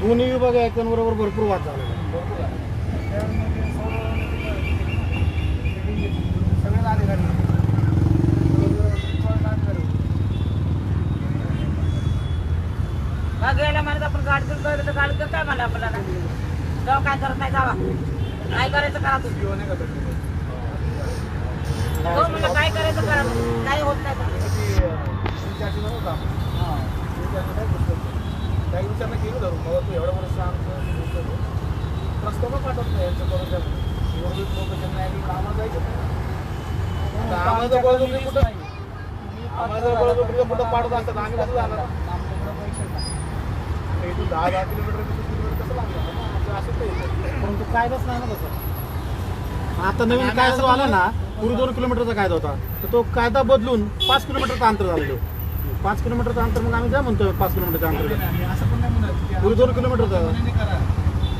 दोन्ही विभाग ऐकून भरपूर वाद सगळेच अधिकारी म्हणत आपण गाडी तर गाडी काय मला आपल्याला जाऊ काय करत नाही जावा. काय करायचं करा तुम्ही. हो काय करायचं करा. काही होत नाही. काही केली धरून बाबा तू एवढ्या वर्ष आमचं प्रस्ताव पाठवत नाही यांचं करून द्या एवढं लोक ज्यांना कामाला जायचं आता आम्हाला आम्हाला कुठं असतात आम्ही कसं जाणार इथून दहा दहा किलोमीटर वीस किलोमीटर कसं लागणार असं परंतु कायदाच नाही ना तसं आता नवीन कायदा आला ना पूर्वी दोन किलोमीटरचा कायदा होता तर तो कायदा बदलून पाच किलोमीटरचा अंतर झालेलं पाच किलोमीटरचं अंतर मग आम्ही काय म्हणतोय पाच किलोमीटरचं अंतर? असं पण नाही म्हणत की दोन किलोमीटरचा मनाने करा.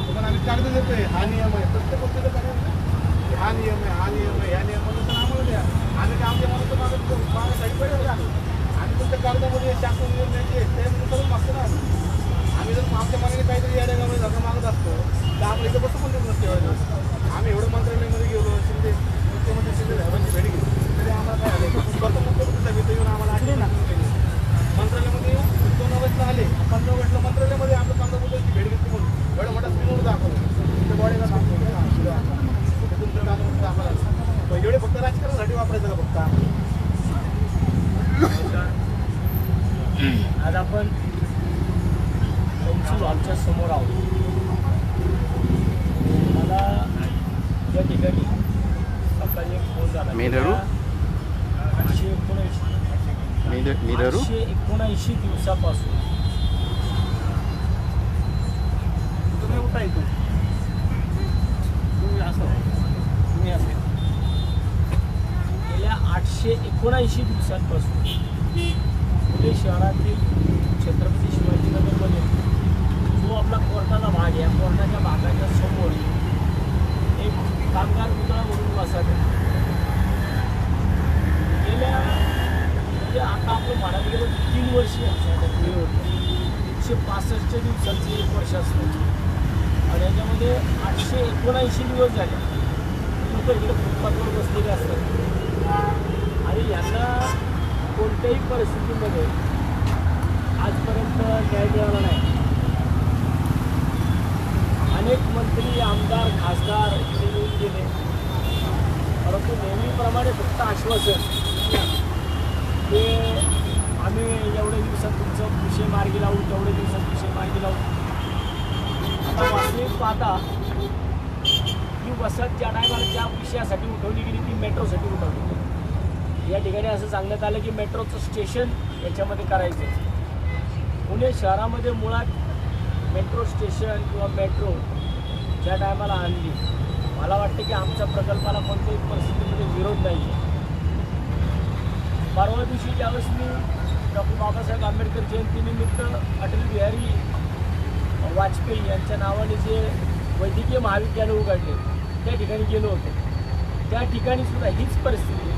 पण आम्ही कागद देतोय हा नियम आहे. प्रत्येक गोष्टीचा कागद आहे. हा नियम आहे हा नियम आहे या नियमानुसार आम्हाला द्या. आम्ही काय आमच्या मागत पडेल का आम्ही तुमच्या कागदामध्ये शासन नियम द्यायचे त्यानुसार मागतो ना आम्ही आम्ही जर आमच्या मनाने काहीतरी या जगामध्ये धर्म मागत असतो तर आम्हाला इथं बसू पण नसते एवढं. आम्ही एवढं मंत्रालयामध्ये गेलो शिंदे मुख्यमंत्री शिंदे साहेबांची भेट घेतली. तरी आम्हाला काय आलं येऊन आम्हाला आठवले ना मंत्रालयामध्ये येऊन दोन ऑगस्टला आले पंधरा ऑगस्टला मंत्रालयामध्ये आमचं पंधरा मुद्द्याची भेट घेतली म्हणून एवढा मोठा स्क्रीनवर दाखवलं ते बॉडीला दाखवलं कुठे तुमचं दाखवलं दाखवलं एवढे फक्त राजकारणासाठी वापरायचं का फक्त आज आपण त्यांची आमच्यासमोर आहोत मला या ठिकाणी सकाळी एक फोन झाला मेलेरू? आठशे एकोणऐंशी मिररू आठशे एकोणऐंशी दिवसापासून तुम्ही उठा इथून तुम्ही असं तुम्ही असे गेल्या आठशे एकोणऐंशी दिवसांपासून पुणे शहरातील छत्रपती शिवाजीनगरमध्ये जो आपला कोर्टाचा भाग आहे या कोर्टाच्या भागाच्या समोर एक कामगार पुतळा म्हणून वसत गेल्या म्हणजे आता आपलं म्हणायला गेलं तर तीन वर्ष एकशे पासष्ट दिवसांचे एक वर्ष असतं. आणि याच्यामध्ये आठशे एकोणऐंशी दिवस झाले. लोक इकडे फुटपाथवर बसलेले असतात आणि यांना कोणत्याही परिस्थितीमध्ये आजपर्यंत न्याय मिळाला नाही अनेक मंत्री आमदार खासदार इथे येऊन गेले. परंतु नेहमीप्रमाणे फक्त आश्वासन. ते आम्ही एवढे दिवसात तुमचं विषय मार्गी लावू तेवढे दिवसात विषय मार्गी लावू आता वास्तविक पाहता ही वसत ज्या टायमाला ज्या विषयासाठी उठवली गेली ती मेट्रोसाठी उठवली या ठिकाणी असं सांगण्यात आलं की मेट्रोचं स्टेशन याच्यामध्ये करायचं पुणे शहरामध्ये मुळात मेट्रो स्टेशन किंवा मेट्रो ज्या टायमाला आणली मला वाटतं की आमच्या प्रकल्पाला कोणत्याही परिस्थितीमध्ये विरोध नाही आहे परवा दिवशी ज्यावेळेस मी डॉक्टर बाबासाहेब आंबेडकर जयंतीनिमित्त अटल बिहारी वाजपेयी यांच्या नावाने जे वैद्यकीय महाविद्यालय उघडले त्या ठिकाणी गेलो होतो. त्या ठिकाणी सुद्धा हीच परिस्थिती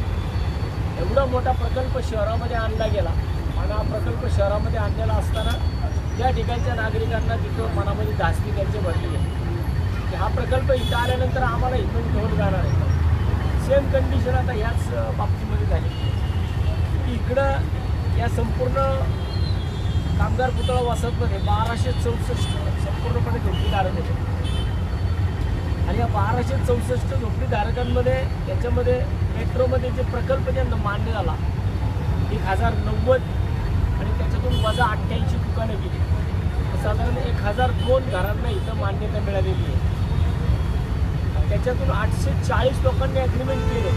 एवढा मोठा प्रकल्प शहरामध्ये आणला गेला आणि हा प्रकल्प शहरामध्ये आणलेला असताना त्या ठिकाणच्या नागरिकांना तिथं मनामध्ये धास्ती त्यांचे भरले गेले. की हा प्रकल्प इथं आल्यानंतर आम्हाला इथून उठवून जाणार आहे. सेम कंडिशन आता ह्याच बाबतीमध्ये झाली. की इकडं या संपूर्ण कामगार पुतळा वसतमध्ये बाराशे चौसष्ट संपूर्णपणे झोपडीधारक होते. आणि या बाराशे चौसष्ट झोपडीधारकांमध्ये याच्यामध्ये मेट्रोमध्ये जे प्रकल्प ज्यांना मान्य झाला एक हजार नव्वद आणि त्याच्यातून वजा अठ्ठ्याऐंशी दुकानं गेली. साधारण एक हजार दोन घरांना इथं मान्यता मिळालेली आहे. त्याच्यातून आठशे चाळीस लोकांनी ॲग्रीमेंट केले.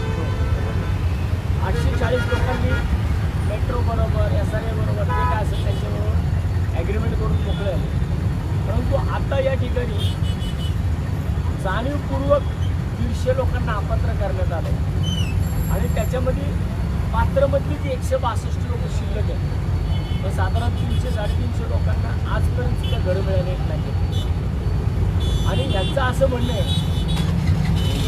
आठशे चाळीस लोकांनी मेट्रो बरोबर एस आर ए बरोबर जे काय असेल त्यांच्याबरोबर ॲग्रीमेंट करून मोकळे परंतु आता या ठिकाणी जाणीवपूर्वक दीडशे लोकांना अपात्र करण्यात आलं आणि त्याच्यामध्ये पात्रमधली जी एकशे बासष्ट लोक शिल्लक आहेत. तर साधारण तीनशे साडेतीनशे लोकांना आजपर्यंत सुद्धा मिळायला मिळाले नाही आणि यांचं असं म्हणणं आहे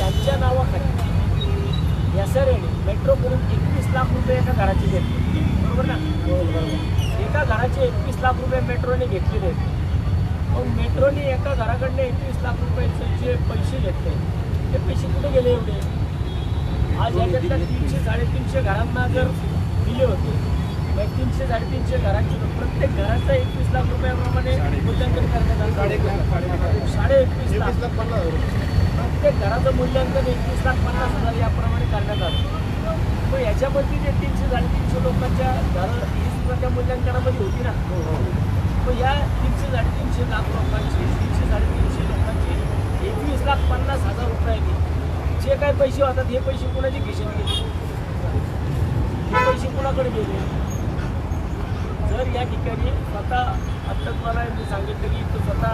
त्यांच्या नावाखाली या आर मेट्रो करून एकवीस लाख रुपये एका घराचे घेतले. बरोबर ना? हो, एका घराचे एकवीस लाख रुपये मेट्रोने घेतलेले आहेत. मग मेट्रोने एका घराकडनं एकवीस लाख रुपयाचे जे पैसे घेतले ते पैसे कुठे गेले एवढे? आज याच्यातल्या तीनशे साडेतीनशे घरांना जर दिले होते मग तीनशे साडेतीनशे घरांचे प्रत्येक घराचा एकवीस लाख रुपयाप्रमाणे मूल्यांकन करण्यात आलं. साडे एकवीस लाख एकवीस पन्नास प्रत्येक घराचं मूल्यांकन एकवीस लाख पन्नास हजार याप्रमाणे करण्यात आलं. मग याच्यामध्ये जे तीनशे साडेतीनशे लोकांच्या घरं ही सुद्धा त्या मूल्यांकनामध्ये होती ना? मग या तीनशे साडेतीनशे लाख लोकांची तीनशे साडेतीनशे लोकांचे एकवीस लाख पन्नास हजार रुपयांनी जे काय पैसे होतात हे पैसे कुणाचे खिशात गेले? हे पैसे कुणाकडे गेले? जर या ठिकाणी स्वतः आत्ताच मला मी सांगितलं की इथं स्वतः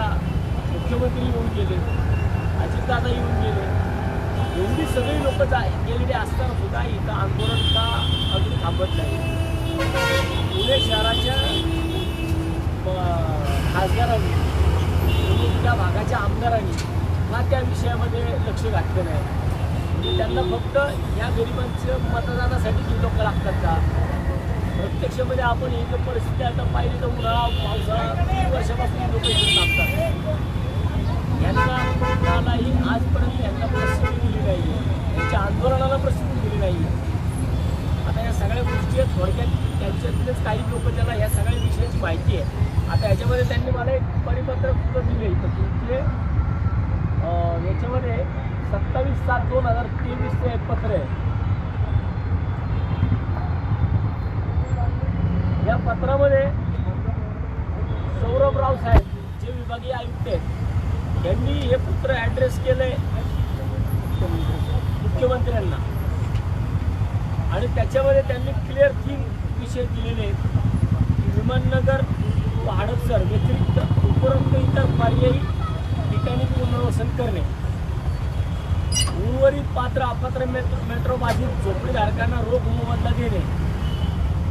मुख्यमंत्री येऊन गेले. दादा येऊन गेले. एवढी सगळी लोक जा गेलेली असताना सुद्धा इथं आंदोलन का अजून थांबत नाही. पुणे शहराच्या खासदारांनी त्या भागाच्या आमदारांनी हा त्या विषयामध्ये लक्ष घातलं नाही? म्हणजे त्यांना फक्त या गरिबांचं मतदानासाठी जी लोक लागतात का? प्रत्यक्षमध्ये आपण ही जर परिस्थिती आता पाहिली तर उन्हाळा पावसाळा तीन वर्षापासून लोक इथे थांबतात. यांना कोणालाही आजपर्यंत यांना प्रसिद्धी दिली नाही त्यांच्या आंदोलनाला प्रसिद्धी दिली नाही आता या सगळ्या गोष्टी आहेत. थोडक्यात त्यांच्यातलेच काही लोक त्यांना या सगळ्या विषयाची माहिती आहे. आता याच्यामध्ये त्यांनी मला एक परिपत्रक सुद्धा दिले तर तुमचे याच्यामध्ये सत्तावीस सात दोन हजार तेवीसचं एक पत्र आहे. या पत्रामध्ये सौरभराव साहेब जे विभागीय आयुक्त आहेत यांनी हे पत्र ॲड्रेस केलंय मुख्यमंत्र्यांना. आणि त्याच्यामध्ये त्यांनी क्लिअर तीन विषय दिलेले आहेत. विमाननगर व हडपसर व्यतिरिक्त उपरोक्त इतर पर्यायी ठिकाणी पुनर्वसन करणे. उर्वरित पात्र अपात्र मेट्रो मेट्रो बाधित झोपडीधारकांना रोख मोबदला देणे.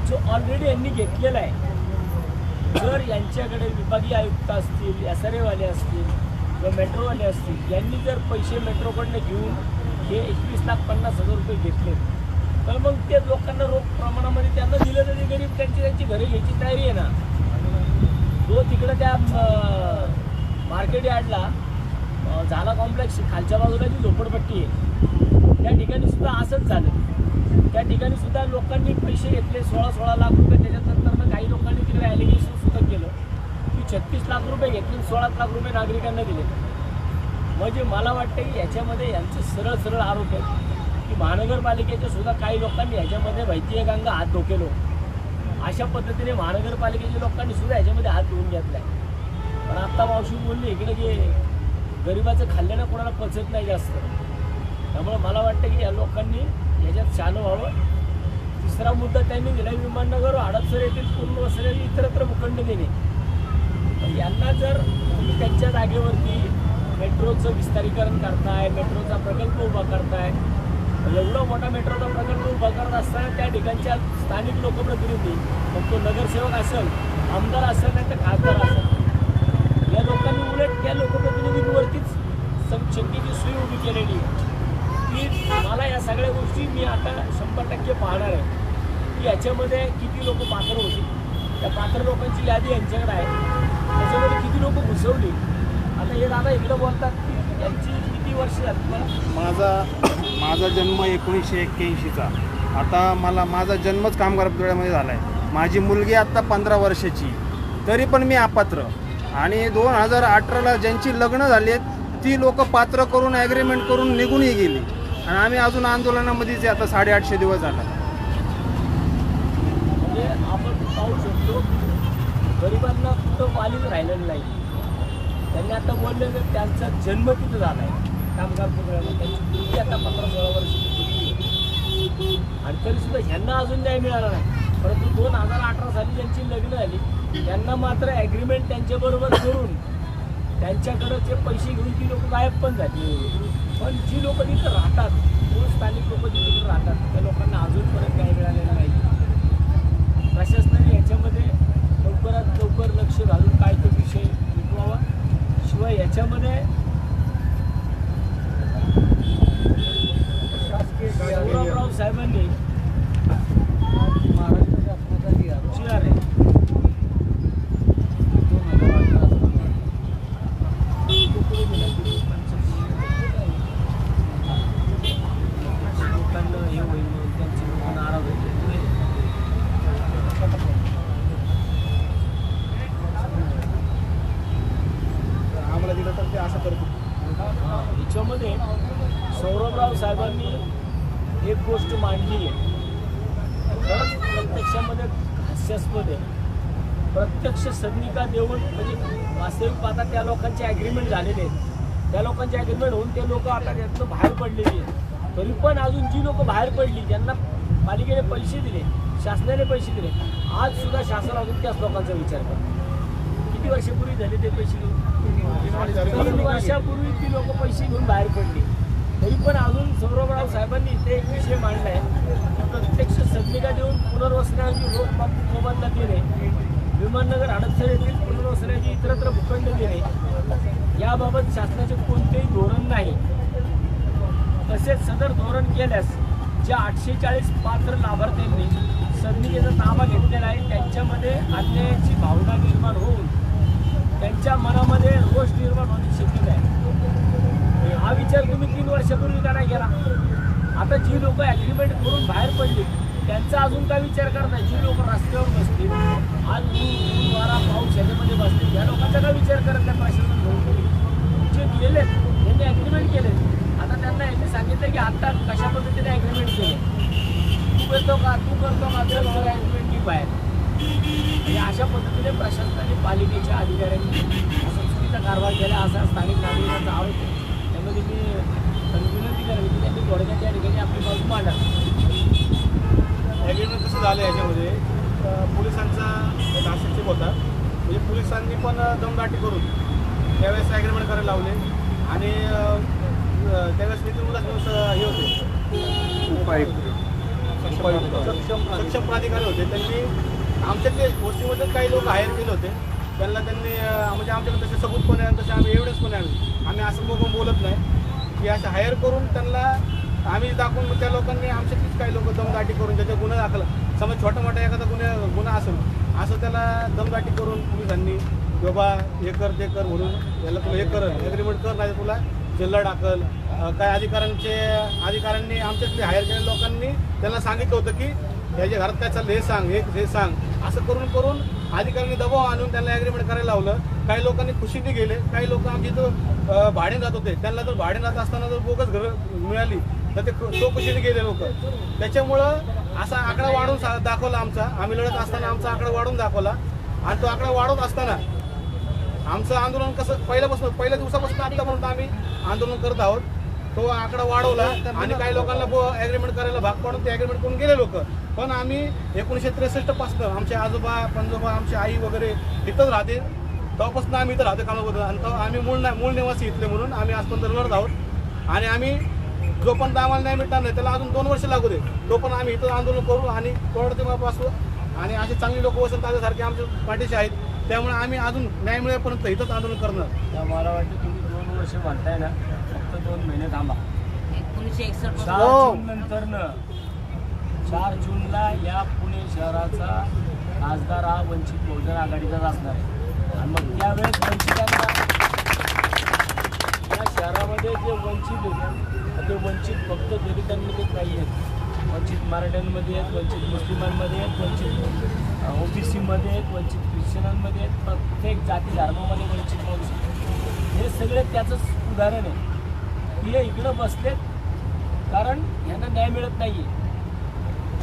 जो ऑलरेडी यांनी घेतलेला आहे. जर यांच्याकडे विभागीय आयुक्त असतील एस आर एवाले असतील किंवा मेट्रोवाले असतील यांनी जर पैसे मेट्रोकडनं घेऊन हे एकवीस लाख पन्नास हजार रुपये घेतले तर मग ते लोकांना रोख प्रमाणामध्ये त्यांना दिलं तरी गरीब त्यांची त्यांची घरे घ्यायची तयारी आहे ना. तो तिकडं त्या मार्केट यार्डला झाला कॉम्प्लेक्स खालच्या बाजूला जी झोपडपट्टी आहे त्या ठिकाणी सुद्धा असंच झालं. त्या ठिकाणी सुद्धा लोकांनी पैसे घेतले सोळा सोळा लाख रुपये त्याच्यानंतर काही लोकांनी तिकडे ॲलिगेशन सुद्धा केलं. छत्तीस लाख रुपये घेतले सोळा लाख रुपये नागरिकांना दिले. म्हणजे मला वाटतं की याच्यामध्ये यांचे सरळ सरळ आरोप आहेत की महानगरपालिकेच्या सुद्धा काही लोकांनी ह्याच्यामध्ये माहिती आहे गंगा हात धोकेलो हो. अशा पद्धतीने महानगरपालिकेच्या लोकांनी सुद्धा ह्याच्यामध्ये हात धुवून आहे पण आत्ता मावशी बोलली इकडे की गरिबाचं खाल्ल्यानं कोणाला पचत नाही जास्त. त्यामुळे मला वाटतं की या लोकांनी याच्यात शान व्हावं. तिसरा मुद्दा त्यांनी दिला विमाननगर हडपसर येथील पूर्ण वसलेली इतरत्र भूखंड देणे यांना जर त्यांच्या जागेवरती मेट्रोचं विस्तारीकरण करताय मेट्रोचा प्रकल्प उभा करताय एवढा मोठा मेट्रोचा प्रकल्प उभा करत असताना त्या ठिकाणच्या स्थानिक लोकप्रतिनिधी मग तो नगरसेवक असेल आमदार असेल नाही तर खासदार असेल या लोकांनी उलट त्या लोकप्रतिनिधींवरतीच संशंकेची सोय उभी केलेली की मला या सगळ्या गोष्टी मी आता शंभर टक्के पाहणार आहे. की याच्यामध्ये किती लोक पात्र होती त्या पात्र लोकांची यादी यांच्याकडे आहे. त्याच्यामध्ये किती लोक घुसवली? आता हे दादा इकडं बोलतात की यांची किती वर्ष झाली? तुम्हाला? माझा माझा जन्म एकोणीसशे एक्क्याऐंशीचा. आता मला माझा जन्मच कामगार पुतळ्यामध्ये झाला आहे माझी मुलगी आत्ता पंधरा वर्षाची. तरी पण मी अपात्र. आणि दोन हजार अठराला ज्यांची लग्न झाली आहेत ती लोक पात्र करून ॲग्रीमेंट करून निघूनही गेली. आणि आम्ही अजून आंदोलनामध्येच आहे. आता साडेआठशे दिवस झाला. म्हणजे आपण पाहू शकतो गरिबांना कुठं वालीच राहिलेलं नाही. त्यांनी आता बोलले तर त्यांचा जन्म तिथं झाला आहे कामगार पुतळ्यामध्ये त्यांची पूर्वी आता पंधरा सोळा वर्षाची आणि तरी सुद्धा ह्यांना अजून न्याय मिळाला नाही. परंतु दोन हजार अठरा साली ज्यांची लग्न झाली त्यांना मात्र ॲग्रीमेंट त्यांच्याबरोबर करून त्यांच्याकडं जे पैसे घेऊन ती लोक गायब पण झाली. पण जी लोक तिथं राहतात मूळ स्थानिक लोक तिथे तिथं राहतात त्या लोकांना अजूनपर्यंत न्याय मिळालेला नाही. प्रशासनाने लवकरात लवकर लक्ष घालून काय तो विषय मिटवावा शिवाय याच्यामध्ये गौरवराव साहेबांनी महाराष्ट्र शासनाचा जी आहे, जी आर आहे दोन हजार अठरा साली लोकांना हे होईल म्हणून त्यांचे लोक नाराज होते आम्हाला दिलं तर ते असं करतो याच्यामध्ये सौरभराव साहेबांनी एक गोष्ट मांडली आहे खरंच प्रत्यक्षामध्ये हास्यास्पद आहे प्रत्यक्ष सदनिका देऊन म्हणजे वास्तविक पाहता त्या लोकांचे ॲग्रीमेंट झालेले आहेत त्या लोकांची अग्रीमेंट होऊन ते लोक आता त्यातनं बाहेर पडलेली आहेत. तरी पण अजून जी लोक बाहेर पडली ज्यांना पालिकेने पैसे दिले शासनाने पैसे दिले आज सुद्धा शासन अजून त्याच लोकांचा विचार करतो किती वर्षापूर्वी झाले ते पैसे घेऊन तीन वर्षापूर्वी ती लोक पैसे घेऊन बाहेर पडली. तरी पण अजून सौरभराव साहेबांनी इथे एक विषय मांडला आहे प्रत्यक्ष संधिका देऊन पुनर्वसनाची रोख मोबदला देणे विमाननगर हडपसर येथील पुनर्वसनाची इतरत्र भूखंड देणे याबाबत शासनाचे कोणतेही धोरण नाही. तसेच सदर धोरण केल्यास ज्या आठशे चाळीस पात्र लाभार्थ्यांनी सदनिकेचा ताबा घेतलेला आहे त्यांच्यामध्ये अन्यायाची भावना निर्माण होऊन त्यांच्या मनामध्ये रोष निर्माण होण्याची शक्यता आहे. हा विचार तुम्ही तीन वर्षापूर्वी का नाही केला? आता जी लोक ॲग्रीमेंट करून बाहेर पडली त्यांचा अजून काय विचार करताय? जी लोक रस्त्यावर बसतील आज ऊन, वारा पाऊस याच्यामध्ये बसतील या लोकांचा काय विचार करत नाही प्रशासन? केले त्यांनी ॲग्रीमेंट केले. आता त्यांना यांनी सांगितलं की आत्ता कशा पद्धतीने ॲग्रीमेंट केले. तू करतो का? तू करतो का? तर ॲग्रीमेंट की बाहेर म्हणजे अशा पद्धतीने प्रशासनाने पालिकेच्या अधिकाऱ्यांनी असं चुकीचा कारभार केला. असा स्थानिक नागरिकांचा आरोप आहे. त्यामध्ये मी विनंती करावी की त्यांनी थोडक्यात त्या ठिकाणी आपली बाजू मांडा ॲग्रीमेंट कसं झालं याच्यामध्ये. पोलिसांचा एक हस्तक्षेप होता. म्हणजे पोलिसांनी पण दमदाटी करून त्यावेळेस ॲग्रीमेंट करायला लावले आणि त्यावेळेस नितीन उदास हे होते. सक्षम सक्षम प्राधिकारी. होते. त्यांनी आमच्यातले गोष्टीमध्ये काही लोक हायर केले होते त्यांना त्यांनी म्हणजे आमच्याकडे तसे सबूत पण आहे तसे आम्ही एव्हिडन्स पण आहे आम्ही असं बघून बोलत नाही. की असं हायर करून त्यांना आम्ही दाखवून मग त्या लोकांनी आमच्यातलीच काही लोक दमदाटी करून त्याच्या गुन्हा दाखल समज छोटा मोठा एखादा गुन्हा गुन्हा असेल असं त्याला दमदाटी करून पोलिसांनी बाबा हे कर ते कर म्हणून याला तुला हे कर ॲग्रीमेंट कर नाही तुला जिल्हा टाकल काय अधिकाऱ्यांचे अधिकाऱ्यांनी आमच्यातले हायर केलेल्या लोकांनी त्यांना सांगितलं होतं की याच्या घरात काय चाललं हे सांग हे हे सांग. असं करून करून अधिकाऱ्यांनी दबाव आणून त्यांना ॲग्रीमेंट करायला लावलं. काही लोकांनी खुशीने गेले. काही लोक आमच्या इथं भाडे जात होते. त्यांना जर भाडे जात असताना जर बोगस घरं मिळाली तर ते चौकशीने गेले लोक. त्याच्यामुळं असा आकडा वाढून सा- दाखवला आमचा. आम्ही लढत असताना आमचा आकडा वाढून दाखवला. आणि तो आकडा वाढवत असताना आमचं आंदोलन कसं पहिल्यापासून पहिल्या दिवसापासून आतापर्यंत आम्ही आंदोलन करत आहोत. तो आकडा वाढवला आणि काही लोकांना ॲग्रीमेंट करायला भाग पाडून ते ॲग्रीमेंट करून गेले लोक. पण आम्ही एकोणीसशे त्रेसष्टपासून आमचे आजोबा पंजोबा आमची आई वगैरे इथंच राहते तेव्हापासून आम्ही इथं राहतो कामाबद्दल. आणि तो आम्ही मूळ ना- मूळ निवासी इथले म्हणून आम्ही आजपर्यंत लढत आहोत. आणि आम्ही जोपर्यंत आम्हाला नाही मिळणार नाही त्याला अजून दोन वर्ष लागू दे. तोपर्यंत आम्ही इथं आंदोलन करू आणि कोर्टात आणि असे चांगले लोक वसंत सारखे आमच्या पाठीशी आहेत. त्यामुळे आम्ही अजून न्याय मिळेपर्यंत इथंच आंदोलन करणार. मला वाटतं तुम्ही दोन वर्ष म्हणताय ना फक्त दोन महिने थांबा. एकोणीसशे एकसष्ट चार हो. जून नंतरनं चार जूनला या पुणे शहराचा खासदार हा वंचित बहुजन आघाडीचाच असणार आहे. आणि मग त्यावेळेस वंचितांना या शहरामध्ये जे वंचित आहेत ते वंचित फक्त दलितांमध्येच नाही आहेत वंचित मराठ्यांमध्ये आहेत वंचित मुस्लिमांमध्ये आहेत वंचित ओबीसीमध्ये आहेत वंचित ख्रिश्चनांमध्ये आहेत प्रत्येक जाती धर्मामध्ये वंचित माणूस शकतो. हे सगळे त्याचंच उदाहरण आहे. की हे इकडं बसलेत कारण यांना न्याय मिळत नाही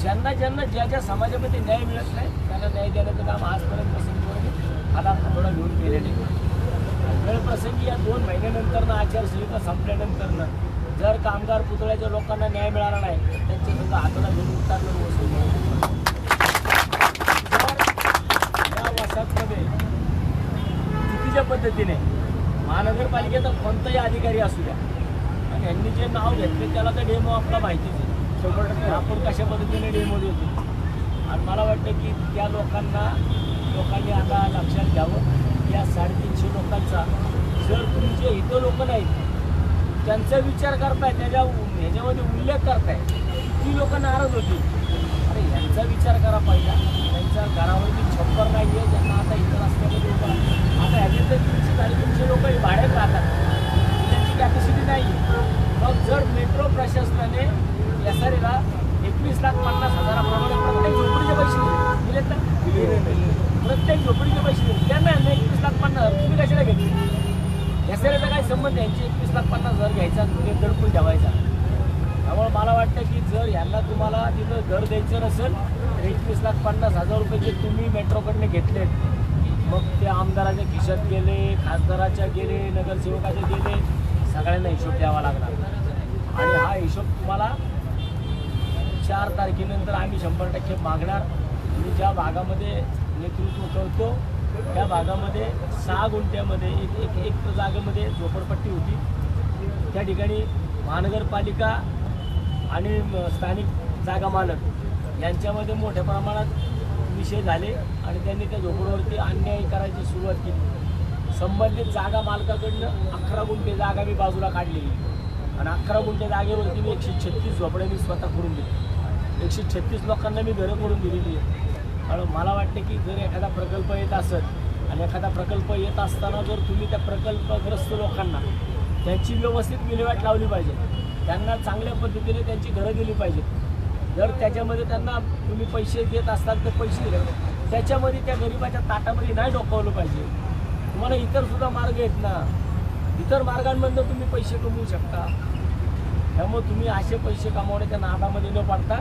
ज्यांना ज्यांना ज्या ज्या समाजामध्ये न्याय मिळत नाही त्यांना न्याय देण्याचं काम आजपर्यंत प्रसंगी हातात थोडा घेऊन केलेले वेळ प्रसंगी या दोन महिन्यानंतर आचारसंहिता संपल्यानंतरनं जर कामगार पुतळ्याच्या लोकांना न्याय मिळाला नाही त्यांच्यासुद्धा त्यांच्या सुद्धा हाताला घेऊन उतारलं वसूल जर चुकीच्या पद्धतीने महानगरपालिकेचा कोणताही अधिकारी असू द्या. आणि यांनी जे नाव घेतले त्याला तर डेमो आपला माहितीच आहे. शंभर टक्के आपण कशा पद्धतीने डेमो देतो. आणि मला वाटतं की त्या लोकांना लोकांनी आता लक्षात घ्यावं या साडेतीनशे लोकांचा जर तुमचे इथं लोक नाहीत त्यांचा विचार करताय त्याच्या ह्याच्यामध्ये उल्लेख करताय ती लोक नाराज होती अरे यांचा विचार करा पाहिजे पहिला त्यांच्या घरावरती छप्पर नाही आहे ज्यांना आता इतर रस्त्यामध्ये उभं. आता ह्याचे तर तीनशे साडेतीनशे लोक भाड्यात राहतात. त्यांची कॅपॅसिटी नाही आहे मग जर मेट्रो प्रशासनाने एस आर एला एकवीस लाख पन्नास हजाराप्रमाणे प्रत्येक झोपडीचे पैसे दिले. ना प्रत्येक झोपडीचे पैसे दिले. त्यांना यांना एकवीस लाख पन्नास हजार. तुम्ही कशाला घेतले? एस आर एचा काय संबंध? यांची एकवीस लाख पन्नास हजार घ्यायचा आणि तिथे दडपून ठेवायचा. त्यामुळे मला वाटतं की जर यांना तुम्हाला तिथं दर द्यायचं नसेल तर एकवीस लाख पन्नास हजार रुपये जे तुम्ही मेट्रोकडनं घेतलेत मग ते आमदाराच्या खिशात गेले खासदाराच्या गेले नगरसेवकाच्या गेले सगळ्यांना हिशोब द्यावा लागणार आणि हा हिशोब तुम्हाला चार तारखेनंतर आम्ही शंभर टक्के मागणार. मी ज्या भागामध्ये नेतृत्व करतो त्या भागामध्ये सहा गुंठ्यामध्ये एक एक एक जागेमध्ये झोपडपट्टी होती. त्या ठिकाणी महानगरपालिका आणि स्थानिक जागा मालक यांच्यामध्ये मोठ्या प्रमाणात विषय झाले आणि त्यांनी त्या झोपडीवरती अन्याय करायची सुरुवात केली. संबंधित जागा मालकाकडनं अकरा गुंठे जागा मी बाजूला काढलेली. आणि अकरा गुंठे जागेवरती मी एकशे छत्तीस झोपड्या मी स्वतः करून दिली. एकशे छत्तीस लोकांना मी घरं करून दिलेली आहे कारण मला वाटतं की जर एखादा प्रकल्प येत असत आणि एखादा प्रकल्प येत असताना जर तुम्ही त्या प्रकल्पग्रस्त लोकांना त्यांची व्यवस्थित विल्हेवाट लावली पाहिजे त्यांना चांगल्या पद्धतीने त्यांची घरं दिली पाहिजेत जर त्याच्यामध्ये त्यांना तुम्ही पैसे देत असाल तर पैसे दिले त्याच्यामध्ये त्या गरिबाच्या ताटामध्ये नाही डोकावलं पाहिजे. तुम्हाला इतर सुद्धा मार्ग आहेत ना. इतर मार्गांमधनं तुम्ही पैसे कमवू शकता. त्यामुळे तुम्ही असे पैसे कमावण्याच्या नादामध्ये न पाडता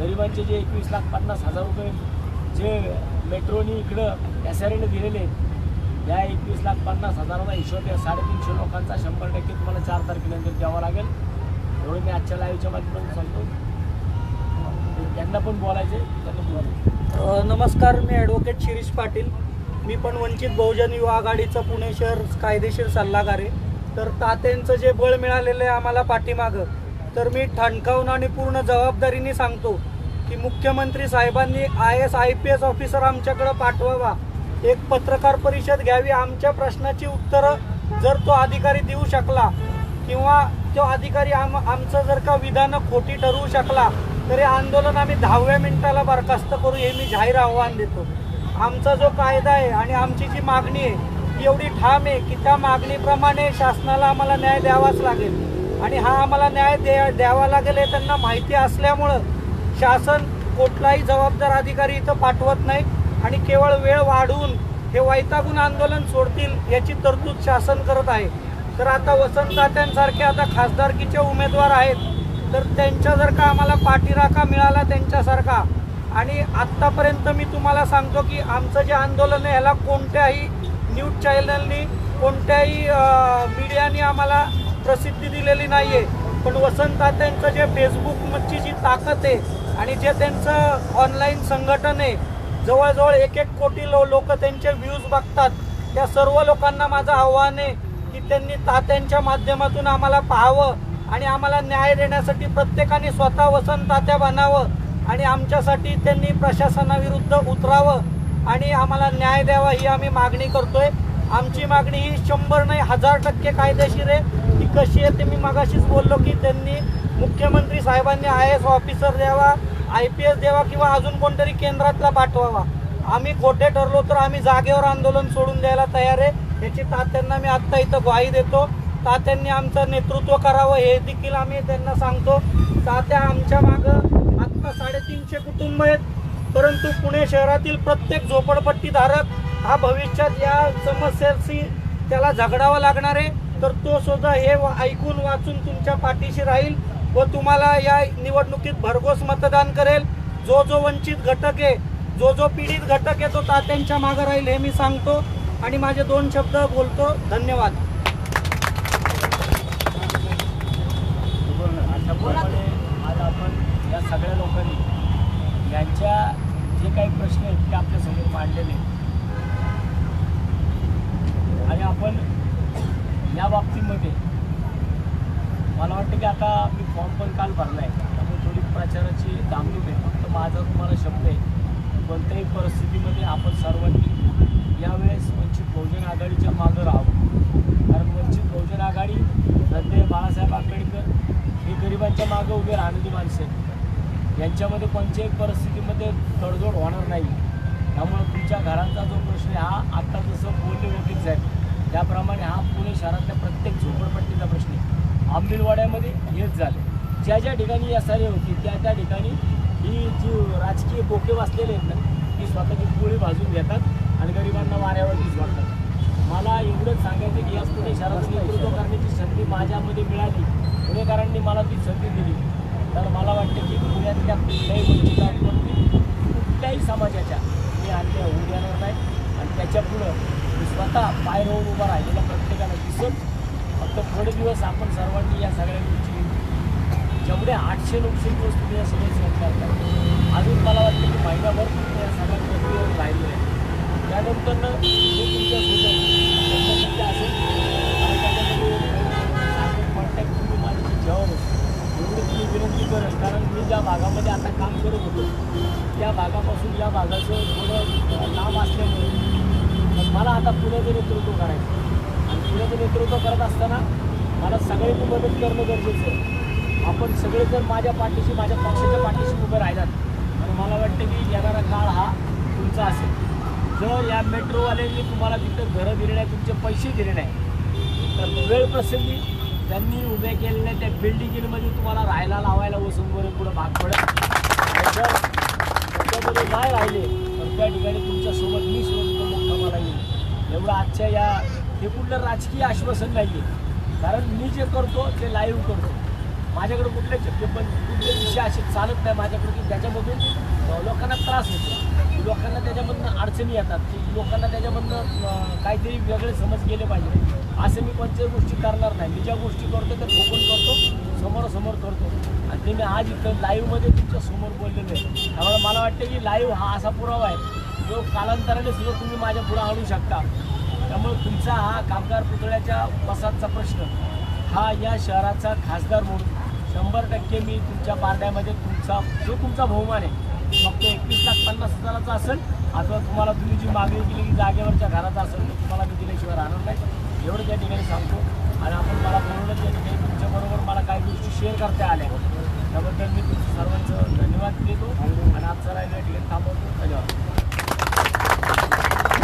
गरिबांचे जे एकवीस लाख पन्नास हजार रुपये जे मेट्रोनी इकडं एस आर दिलेले आहेत या एकवीस लाख पन्नास हजाराचा हिशोब या साडेतीनशे लोकांचा शंभर टक्के तुम्हाला चार तारखेनंतर द्यावा लागेल. एवढं मी आजच्या लाईव्हच्या माध्यमातून सांगतो. त्यांना पण बोलायचे त्यांना बोलायचं. नमस्कार मी ॲडव्होकेट शिरीष पाटील. मी पण वंचित बहुजन युवा आघाडीचा पुणे शहर कायदेशीर सल्लागार आहे. तर तात्यांचं जे बळ मिळालेलं आहे आम्हाला पाठीमागं तर मी ठणकावून आणि पूर्ण जबाबदारीने सांगतो की मुख्यमंत्री साहेबांनी I S I P S officer आमच्याकडं पाठवावा. एक पत्रकार परिषद घ्यावी आमच्या प्रश्नाची उत्तरं जर तो अधिकारी देऊ शकला किंवा तो अधिकारी आम आमचं जर का विधानं खोटी ठरवू शकला तरी आंदोलन आम्ही दहाव्या मिनिटाला बरखास्त करू हे मी जाहीर आव्हान देतो. आमचा जो कायदा आहे आणि आमची जी मागणी आहे ती एवढी ठाम आहे की त्या मागणीप्रमाणे शासनाला आम्हाला न्याय द्यावाच लागेल. आणि हा आम्हाला न्याय द्या द्यावा लागेल हे त्यांना माहिती असल्यामुळं शासन कुठलाही जबाबदार अधिकारी इथं पाठवत नाही आणि केवळ वेळ वाढवून हे वैतागून आंदोलन सोडतील याची तरतूद शासन करत आहे. तर आता वसंत तात्यांसारखे आता खासदारकीचे उमेदवार आहेत तर त्यांच्या जर का आम्हाला पाठीराखा मिळाला त्यांच्यासारखा. आणि आत्तापर्यंत मी तुम्हाला सांगतो की आमचं जे आंदोलन आहे ह्याला कोणत्याही न्यूज चॅनलनी कोणत्याही मीडियानी आम्हाला प्रसिद्धी दिलेली नाही आहे पण वसंतात्यांचं जे फेसबुकची जी ताकद आहे आणि जे त्यांचं ऑनलाईन संघटन आहे जवळजवळ एक एक कोटी लो लोक त्यांचे व्ह्यूज बघतात. त्या सर्व लोकांना माझं आव्हान आहे की त्यांनी तात्यांच्या माध्यमातून आम्हाला पाहावं. आणि आम्हाला न्याय देण्यासाठी प्रत्येकाने स्वतः वसन तात्या बनावं आणि आमच्यासाठी त्यांनी प्रशासनाविरुद्ध उतरावं आणि आम्हाला न्याय द्यावा ही आम्ही मागणी करतोय. आमची मागणी ही शंभर नाही हजार टक्के कायदेशीर आहे. ती कशी आहे ते मी मगाशीच बोललो की त्यांनी मुख्यमंत्री साहेबांनी आय एस ऑफिसर द्यावा आय पी एस द्यावा किंवा अजून कोणतरी केंद्रातला पाठवावा. आम्ही खोटे ठरलो तर आम्ही जागेवर आंदोलन सोडून द्यायला तयार आहे. याची तात्यांना मी आत्ता इथं ग्वाही देतो. तात्यांनी आमचं नेतृत्व करावं हे देखील आम्ही त्यांना सांगतो. तात्या आमच्या मागं आत्ता साडेतीनशे कुटुंब आहेत. परंतु पुणे शहरातील प्रत्येक झोपडपट्टीधारक हा भविष्यात या समस्याशी त्याला झगडावं लागणार आहे. तर तो सुद्धा हे ऐकून वाचून तुमच्या पाठीशी राहील व तुम्हाला या निवडणुकीत भरघोस मतदान करेल. जो जो वंचित घटक आहे जो जो पीडित घटक आहे तो तात्यांच्या मागं राहील हे मी सांगतो. आणि माझे दोन शब्द बोलतो. धन्यवाद. सगळ्या लोकांनी यांच्या जे काही प्रश्न आहेत ते आपल्यासमोर मांडलेले आणि आपण या बाबतीमध्ये मला वाटतं की आता मी फॉर्म पण काल भरला आहे त्यामुळे थोडी प्रचाराची दामणूक आहे. फक्त माझा तुम्हाला शब्द आहे. कोणत्याही परिस्थितीमध्ये आपण सर्वांनी यावेळेस वंचित बहुजन आघाडीच्या मागं राहावं. कारण वंचित बहुजन आघाडी सध्या बाळासाहेब आंबेडकर हे गरिबांच्या मागं उभे राहणारी माणसं आहेत. यांच्यामध्ये कोणत्याही परिस्थितीमध्ये तडजोड होणार नाही. त्यामुळं तुमच्या घरांचा जो प्रश्न हा आत्ता जसं बोलले वकील साहेब त्याप्रमाणे हा पुणे शहरातल्या प्रत्येक झोपडपट्टीचा प्रश्न आहे. आंबिलवाड्यामध्ये हेच झालं ज्या ज्या ठिकाणी या सारे होती त्या त्या ठिकाणी ही जी राजकीय बोके वाचलेले आहेत ना ती स्वतःची पोळी भाजून घेतात आणि गरिबांना वाऱ्यावरतीच वाटतात मला एवढंच सांगायचं की या पुणे शहराचं नेतृत्व करण्याची संधी माझ्यामध्ये मिळाली. पुणेकरांनी मला ती संधी दिली तर मला वाटतं की पुण्यातल्या कुठल्याही वंचितांवरती कुठल्याही समाजाच्या मी अन्याय होऊ देणार नाही आणि त्याच्या पुढं मी स्वतः पाय रोवून उभा राहिलेला प्रत्येकाला दिसत. फक्त थोडे दिवस आपण सर्वांनी या सगळ्या गोष्टी जेवढे आठशे नऊशे दिवस तुम्ही या सगळे सहन करता. अजून मला वाटतं की महिनाभर तुम्ही या सगळ्या गोष्टीवर राहिले आहे. त्यानंतर तुमच्यासोबत असेल आणि कॉन्टॅक्ट तुम्ही माझ्याशी ठेवावं एवढी तुम्ही विनंती करेल कारण मी ज्या भागामध्ये आता काम करत होतो त्या भागापासून या भागाचं थोडं नाम लांब असल्यामुळे मला आता पुण्याचं नेतृत्व करायचं आणि पुण्याचं नेतृत्व करत असताना मला सगळ्यांनी मदत करणं गरजेचं आहे. आपण सगळे जर माझ्या पाठीशी माझ्या पक्षाच्या पाठीशी उभे राहिलात आणि मला वाटतं की येणारा काळ हा तुमचा असेल. जर या मेट्रोवाल्यांनी तुम्हाला तिथं घरं दिले नाही तुमचे पैसे दिले नाही तर वेळ प्रसंगी त्यांनी उभ्या केलेल्या त्या बिल्डिंगमध्ये तुम्हाला राहायला लावायला वसून वगैरे पुढं भाग पडेल जर त्याच्यामध्ये नाही राहिले तर त्या ठिकाणी तुमच्यासोबत मी सोबत एवढं आजच्या या हे कुठलं राजकीय आश्वासन नाही आहे कारण मी जे करतो ते लाईव्ह करतो. माझ्याकडे कुठले शक्य पण कुठले विषय असे चालत नाही माझ्याकडे की त्याच्यामधून लोकांना त्रास होतो. लोकांना त्याच्यामधनं अडचणी येतात की लोकांना त्याच्यामधनं काहीतरी वेगळे समज गेले पाहिजे. असं मी कोणत्याही गोष्टी करणार नाही. मी ज्या गोष्टी करतो त्या ठोकून करतो समोरासमोर करतो. आणि ते मी आज इथं लाईव्हमध्ये तुमच्यासमोर बोललेलो आहे. त्यामुळे मला वाटतं की लाईव्ह हा असा पुरावा आहे. जो कालांतराने सुद्धा तुम्ही माझ्या पुढे आणू शकता. त्यामुळे तुमचा हा कामगार पुतळ्याच्या वसाहतचा प्रश्न हा या शहराचा खासदार म्हणून शंभर टक्के मी तुमच्या पारड्यामध्ये तुमचा जो तुमचा बहुमान आहे फक्त एकवीस लाख पन्नास हजाराचा असेल अथवा तुम्हाला तुम्ही जी मागणी केली की जागेवरच्या घराचा असेल तर तुम्हाला मी दिल्याशिवाय राहणार नाही. एवढं त्या ठिकाणी सांगतो. आणि आपण मला बोलवलं त्या ठिकाणी तुमच्याबरोबर मला काही गोष्टी शेअर करता आल्या. त्याबद्दल मी तुमचं सर्वांचं धन्यवाद देतो. आणि आजचा राहिलं ठिकाणी थांबवतो. धन्यवाद.